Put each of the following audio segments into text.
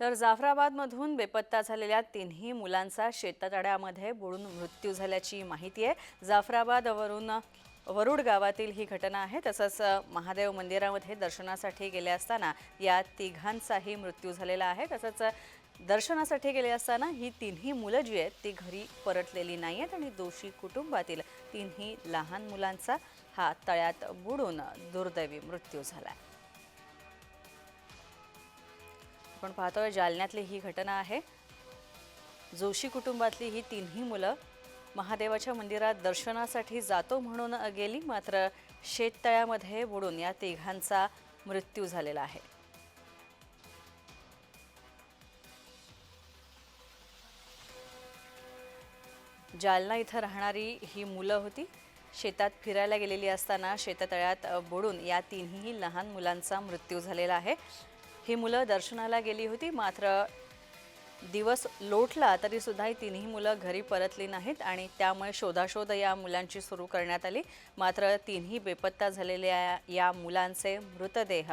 तर जाफराबादमधून बेपत्ता झालेल्या तिन्ही मुलांचा शेततळ्यामध्ये बुडून मृत्यू झाल्याची माहिती आहे. जाफराबादवरून वरुड गावातील ही घटना आहे. तसंच महादेव मंदिरामध्ये दर्शनासाठी गेले असताना या तिघांचाही मृत्यू झालेला आहे. तसंच दर्शनासाठी गेले असताना ही तिन्ही मुलं जी आहेत ती घरी परतलेली नाही आहेत आणि दोषी कुटुंबातील तिन्ही लहान मुलांचा हा तळ्यात बुडून दुर्दैवी मृत्यू झाला आहे. आपण पाहतोय जालन्यातली ही घटना आहे. जोशी कुटुंबातली ही तिन्ही मुलं महादेवाच्या मंदिरात दर्शनासाठी जातो म्हणून गेली मात्र शेततळ्यामध्ये बुडून या तिघांचा मृत्यू झालेला आहे. जालना इथं राहणारी ही मुलं होती. शेतात फिरायला गेलेली असताना शेततळ्यात बुडून या तिन्ही लहान मुलांचा मृत्यू झालेला आहे. ही मुलं दर्शनाला गेली होती. मात्र दिवस लोटला तरी सुद्धा ही तिन्ही मुलं घरी परतली नाहीत आणि त्यामुळे शोधाशोध या मुलांची सुरू करण्यात आली. मात्र तिन्ही बेपत्ता झालेल्या या मुलांचे मृतदेह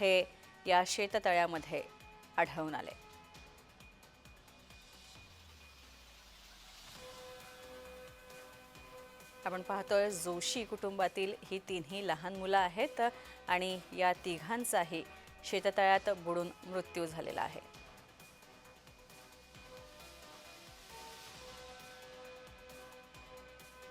हे या शेततळ्यामध्ये आढळून आले. आपण पाहतोय जोशी कुटुंबातील ही तिन्ही लहान मुलं आहेत आणि या तिघांचाही शेततळ्यात बुडून मृत्यू झालेला आहे.